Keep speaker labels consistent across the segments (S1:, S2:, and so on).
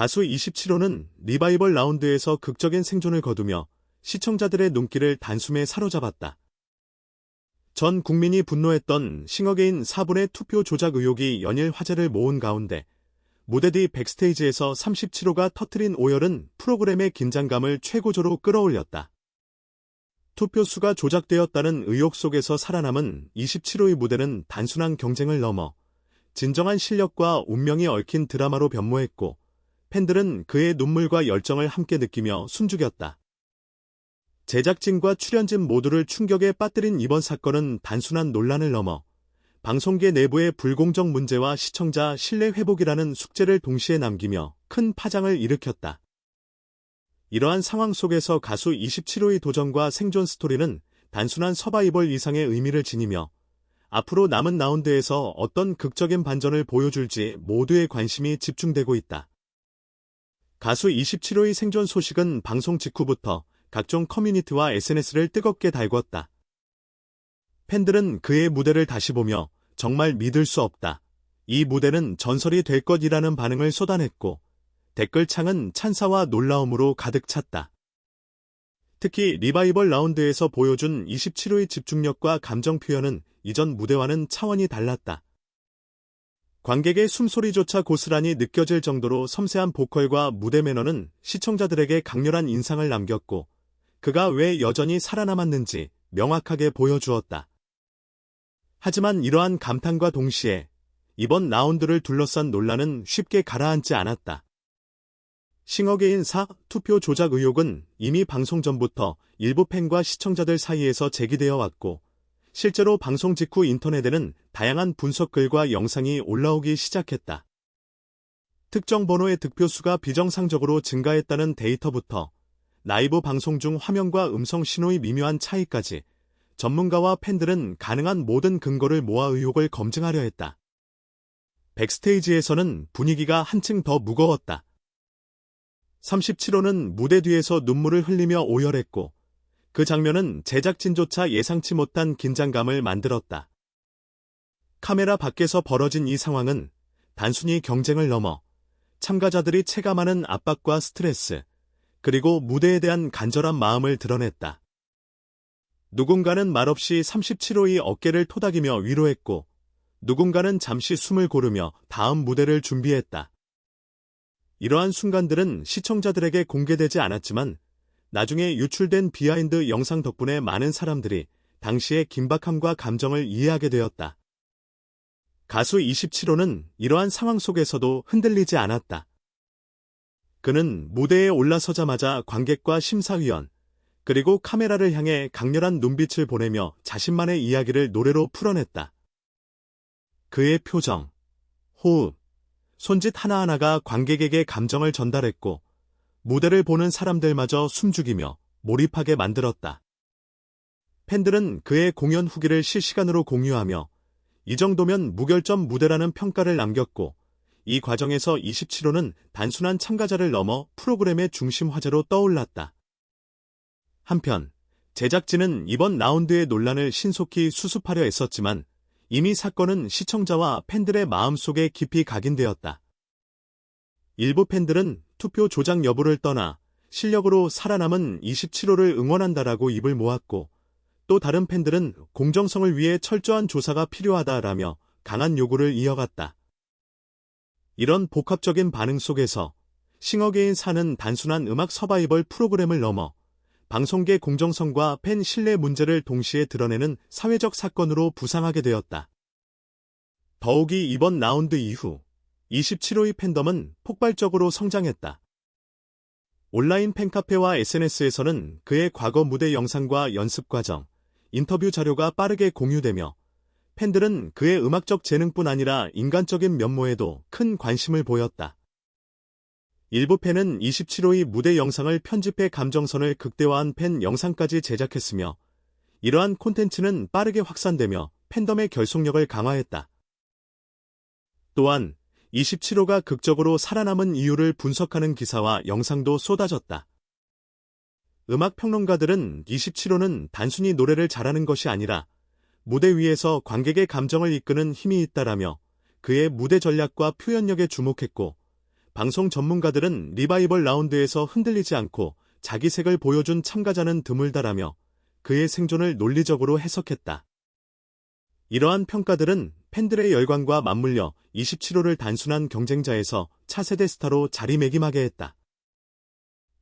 S1: 가수 27호는 리바이벌 라운드에서 극적인 생존을 거두며 시청자들의 눈길을 단숨에 사로잡았다. 전 국민이 분노했던 싱어게인 4분의 투표 조작 의혹이 연일 화제를 모은 가운데 무대 뒤 백스테이지에서 37호가 터트린 오열은 프로그램의 긴장감을 최고조로 끌어올렸다. 투표수가 조작되었다는 의혹 속에서 살아남은 27호의 무대는 단순한 경쟁을 넘어 진정한 실력과 운명이 얽힌 드라마로 변모했고 팬들은 그의 눈물과 열정을 함께 느끼며 숨죽였다. 제작진과 출연진 모두를 충격에 빠뜨린 이번 사건은 단순한 논란을 넘어 방송계 내부의 불공정 문제와 시청자 신뢰 회복이라는 숙제를 동시에 남기며 큰 파장을 일으켰다. 이러한 상황 속에서 가수 27호의 도전과 생존 스토리는 단순한 서바이벌 이상의 의미를 지니며 앞으로 남은 라운드에서 어떤 극적인 반전을 보여줄지 모두의 관심이 집중되고 있다. 가수 27호의 생존 소식은 방송 직후부터 각종 커뮤니티와 SNS를 뜨겁게 달궜다. 팬들은 그의 무대를 다시 보며 정말 믿을 수 없다. 이 무대는 전설이 될 것이라는 반응을 쏟아냈고 댓글창은 찬사와 놀라움으로 가득 찼다. 특히 리바이벌 라운드에서 보여준 27호의 집중력과 감정 표현은 이전 무대와는 차원이 달랐다. 관객의 숨소리조차 고스란히 느껴질 정도로 섬세한 보컬과 무대 매너는 시청자들에게 강렬한 인상을 남겼고 그가 왜 여전히 살아남았는지 명확하게 보여주었다. 하지만 이러한 감탄과 동시에 이번 라운드를 둘러싼 논란은 쉽게 가라앉지 않았다. 싱어게인 4 투표 조작 의혹은 이미 방송 전부터 일부 팬과 시청자들 사이에서 제기되어 왔고 실제로 방송 직후 인터넷에는 다양한 분석글과 영상이 올라오기 시작했다. 특정 번호의 득표수가 비정상적으로 증가했다는 데이터부터 라이브 방송 중 화면과 음성 신호의 미묘한 차이까지 전문가와 팬들은 가능한 모든 근거를 모아 의혹을 검증하려 했다. 백스테이지에서는 분위기가 한층 더 무거웠다. 37호는 무대 뒤에서 눈물을 흘리며 오열했고 그 장면은 제작진조차 예상치 못한 긴장감을 만들었다. 카메라 밖에서 벌어진 이 상황은 단순히 경쟁을 넘어 참가자들이 체감하는 압박과 스트레스, 그리고 무대에 대한 간절한 마음을 드러냈다. 누군가는 말없이 37호의 어깨를 토닥이며 위로했고, 누군가는 잠시 숨을 고르며 다음 무대를 준비했다. 이러한 순간들은 시청자들에게 공개되지 않았지만 나중에 유출된 비하인드 영상 덕분에 많은 사람들이 당시의 긴박함과 감정을 이해하게 되었다. 가수 27호는 이러한 상황 속에서도 흔들리지 않았다. 그는 무대에 올라서자마자 관객과 심사위원, 그리고 카메라를 향해 강렬한 눈빛을 보내며 자신만의 이야기를 노래로 풀어냈다. 그의 표정, 호흡, 손짓 하나하나가 관객에게 감정을 전달했고 무대를 보는 사람들마저 숨죽이며 몰입하게 만들었다. 팬들은 그의 공연 후기를 실시간으로 공유하며 이 정도면 무결점 무대라는 평가를 남겼고 이 과정에서 27호는 단순한 참가자를 넘어 프로그램의 중심 화제로 떠올랐다. 한편 제작진은 이번 라운드의 논란을 신속히 수습하려 애썼지만 이미 사건은 시청자와 팬들의 마음속에 깊이 각인되었다. 일부 팬들은 투표 조작 여부를 떠나 실력으로 살아남은 27호를 응원한다라고 입을 모았고 또 다른 팬들은 공정성을 위해 철저한 조사가 필요하다라며 강한 요구를 이어갔다. 이런 복합적인 반응 속에서 싱어게인 사는 단순한 음악 서바이벌 프로그램을 넘어 방송계 공정성과 팬 신뢰 문제를 동시에 드러내는 사회적 사건으로 부상하게 되었다. 더욱이 이번 라운드 이후 27호의 팬덤은 폭발적으로 성장했다. 온라인 팬카페와 SNS에서는 그의 과거 무대 영상과 연습 과정, 인터뷰 자료가 빠르게 공유되며 팬들은 그의 음악적 재능뿐 아니라 인간적인 면모에도 큰 관심을 보였다. 일부 팬은 27호의 무대 영상을 편집해 감정선을 극대화한 팬 영상까지 제작했으며 이러한 콘텐츠는 빠르게 확산되며 팬덤의 결속력을 강화했다. 또한 27호가 극적으로 살아남은 이유를 분석하는 기사와 영상도 쏟아졌다. 음악 평론가들은 27호는 단순히 노래를 잘하는 것이 아니라 무대 위에서 관객의 감정을 이끄는 힘이 있다라며 그의 무대 전략과 표현력에 주목했고 방송 전문가들은 리바이벌 라운드에서 흔들리지 않고 자기 색을 보여준 참가자는 드물다라며 그의 생존을 논리적으로 해석했다. 이러한 평가들은 팬들의 열광과 맞물려 27호를 단순한 경쟁자에서 차세대 스타로 자리매김하게 했다.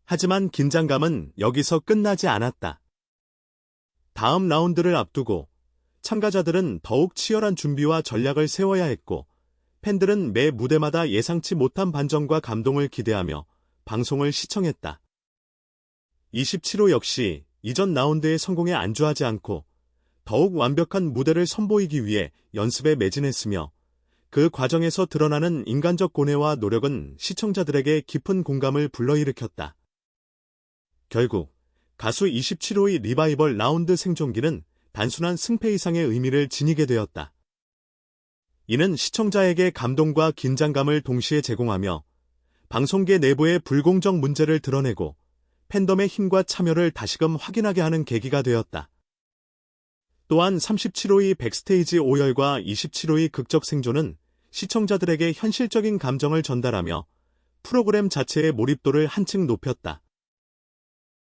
S1: 하지만 긴장감은 여기서 끝나지 않았다. 다음 라운드를 앞두고 참가자들은 더욱 치열한 준비와 전략을 세워야 했고 팬들은 매 무대마다 예상치 못한 반전과 감동을 기대하며 방송을 시청했다. 27호 역시 이전 라운드의 성공에 안주하지 않고 더욱 완벽한 무대를 선보이기 위해 연습에 매진했으며 그 과정에서 드러나는 인간적 고뇌와 노력은 시청자들에게 깊은 공감을 불러일으켰다. 결국 가수 27호의 리바이벌 라운드 생존기는 단순한 승패 이상의 의미를 지니게 되었다. 이는 시청자에게 감동과 긴장감을 동시에 제공하며 방송계 내부의 불공정 문제를 드러내고 팬덤의 힘과 참여를 다시금 확인하게 하는 계기가 되었다. 또한 37호의 백스테이지 오열과 27호의 극적 생존은 시청자들에게 현실적인 감정을 전달하며 프로그램 자체의 몰입도를 한층 높였다.